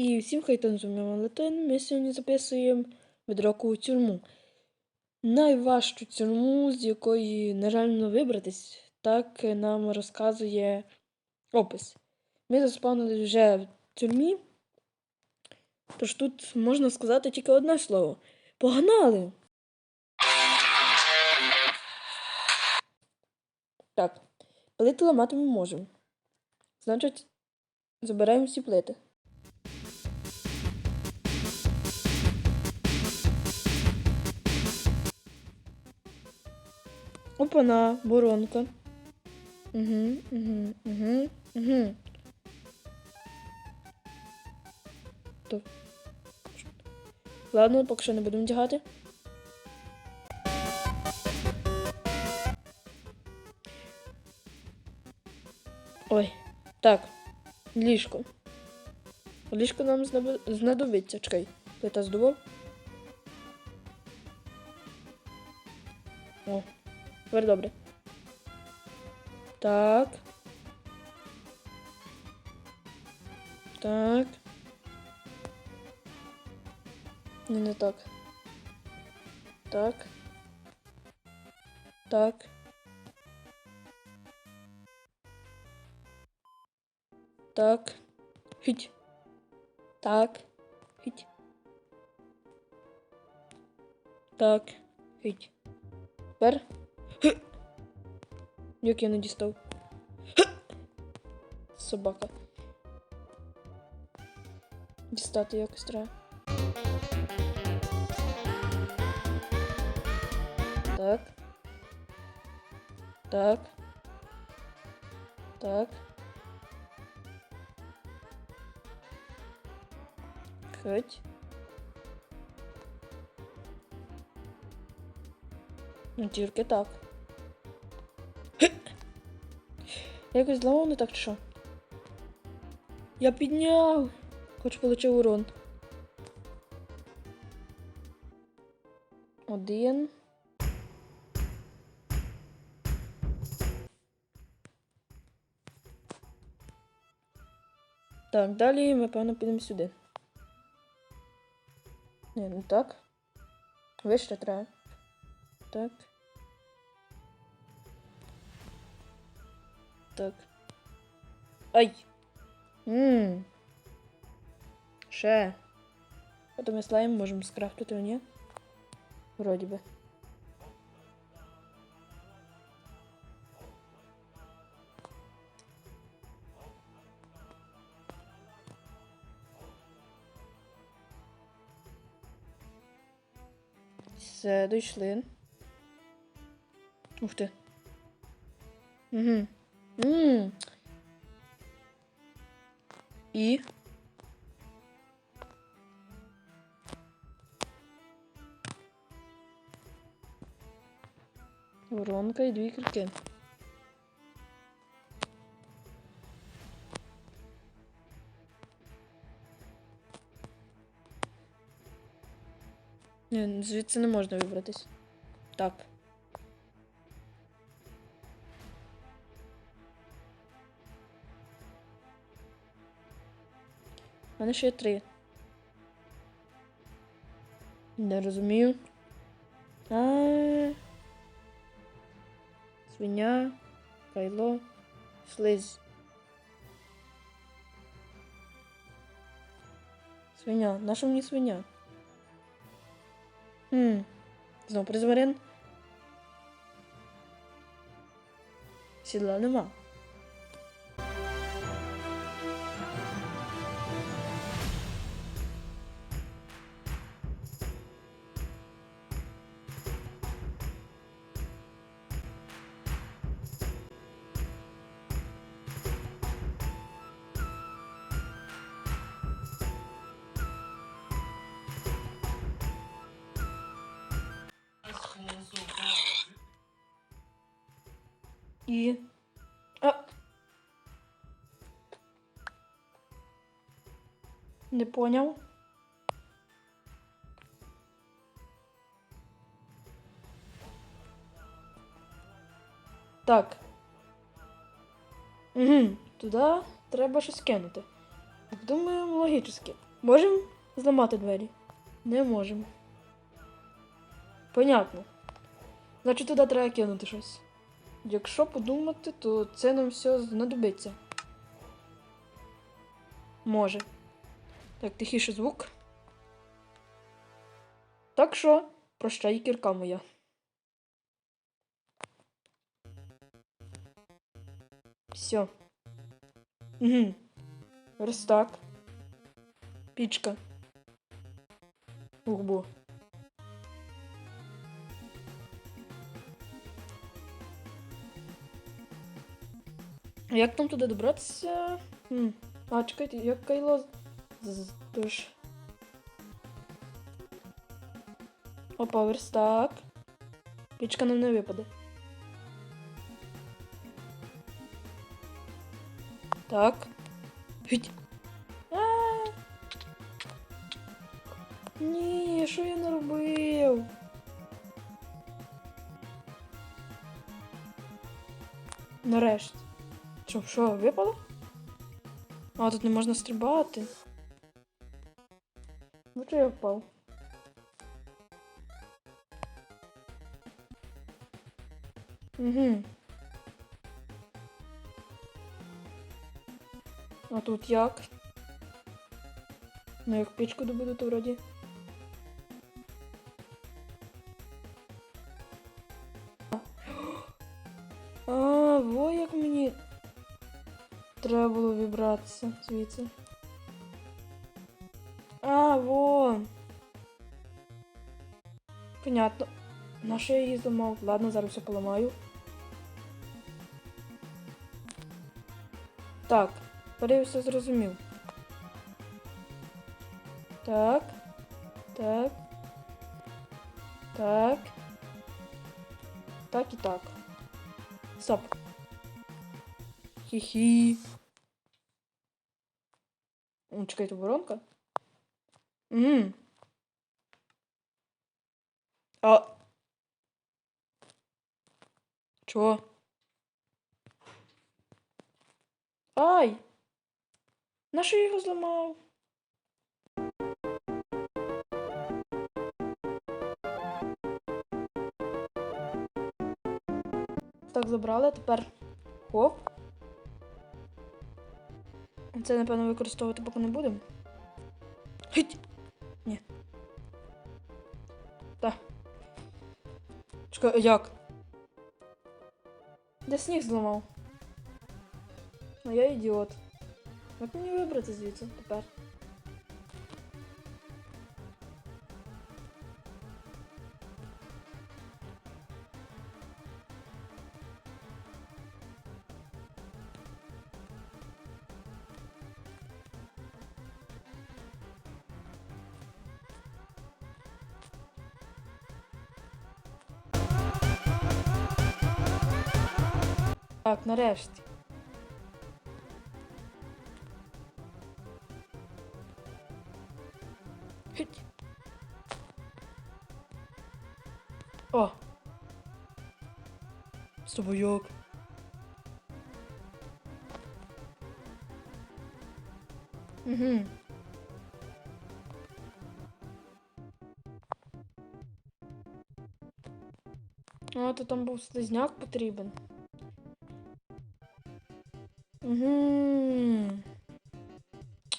І всім хайтон з вами. Ми сьогодні записуємо відрокову тюрму. Найважчу тюрму, з якої нереально вибратись, так нам розказує опис. Ми заспавнили вже в тюрмі. Тож тут можна сказати тільки одне слово. Погнали! Так, плити ламати ми можемо. Значить, забираємо всі плити. Опана, воронка. Угу, угу, угу, угу. То. Ладно, поки що не будемо вдягати. Ой, так, ліжко. Ліжко нам знадобиться. Чекай, плита здував. О, тепер добре. Так. Так. Не, не так. Так. Так. Так. Хить. Так. Хить. Так. Хить. Тепер. Хи. Як я не дістав. Хи. Собака. Дістати якось треба. Так. Так. Так. Хоть. Ну, тільки так. Якось зламав не так чи що? Я підняв. Хоч получив урон. Один. Так, далі ми, певно, підемо сюди. Ні, не так. Вище треба. Так. Так. Ай! Ммм. Ще. Потім ми слайм можемо скрафтити, ні? Вроді би. Все, дійшли. Ух ти. Угу. Ммм. І. Воронка і дві кірки. Ні, звідси не можна вибратись. Так. У мене ще є три. Не розумію. А. Свиня, кайло, слизь. Свиня. Наша мені свиня? Хм. Знову призмарин. Сідла нема. І. А. Не поняв. Так. Угу. Туди треба щось кинути. Думаю, логічно. Можемо зламати двері? Не можемо. Понятно. Значить, туди треба кинути щось. Якщо подумати, то це нам все знадобиться. Може. Так, тихіше звук. Так що, прощай, кірка моя. Все. Угу. Верстак. Пічка. Угбу. Як нам туди добратися? Хм. А, чекайте, як кайло. Тож. Опа, верстак. Пічка нам не випаде. Так. Гить. А! Ні, що я наробив? Нарешті. Що, що, випало? А, тут не можна стрибати. Ну я впав? Угу. А тут як? Ну як пічку добуду, то вроді. Треба було вибратися звідси. А, во. Понятно. На що я її зламав? Ладно, зараз все поламаю. Так, я все зрозумів. Так. Так. Так. Так і так. Стоп. Хі-хі. О, чекайте, воронка. Угу. А. Чого? Ай! На що я його зламав? Так, забрали, тепер хоп. Це, напевно, використовувати поки не будемо. Хить! Ні. Так. Чекай, як? Де сніг зламав? А я ідіот. Як мені вибрати звідси тепер? Так, нарешті. О! Собойок. Угу. А, то там був слизняк потрібен. Угу.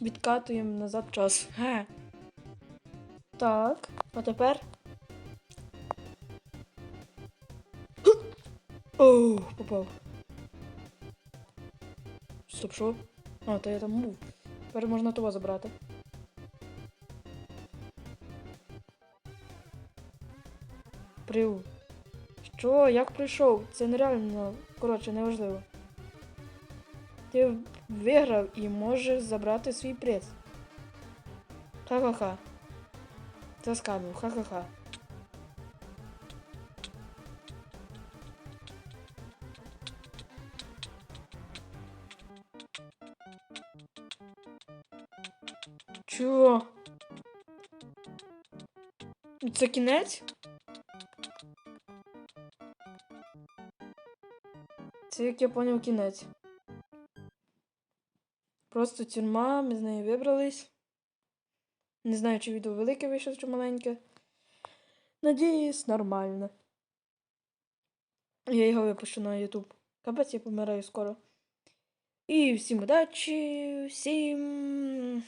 Відкатуємо назад час. Ге. Так, а тепер. Оу, попав. Стоп, що? А, то я там був. Тепер можна того забрати. Прив. Що? Як прийшов? Це нереально. Коротше, неважливо. Ти виграв і можеш забрати свій приз. Ха-ха-ха. Це скамів, ха-ха-ха. Чого? Це кінець? Це, як я поняв, кінець. Просто тюрма, ми з неї вибрались. Не знаю, чи відео велике вийшло, чи маленьке. Надіюсь, нормально. Я його випущу на YouTube. Капець, я помираю скоро. І всім удачі, всім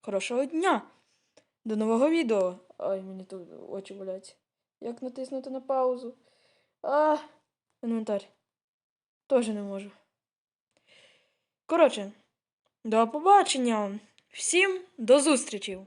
хорошого дня. До нового відео. Ай, мені тут очі болять. Як натиснути на паузу? А, інвентар. Тоже не можу. Коротше, до побачення. Всім до зустрічі!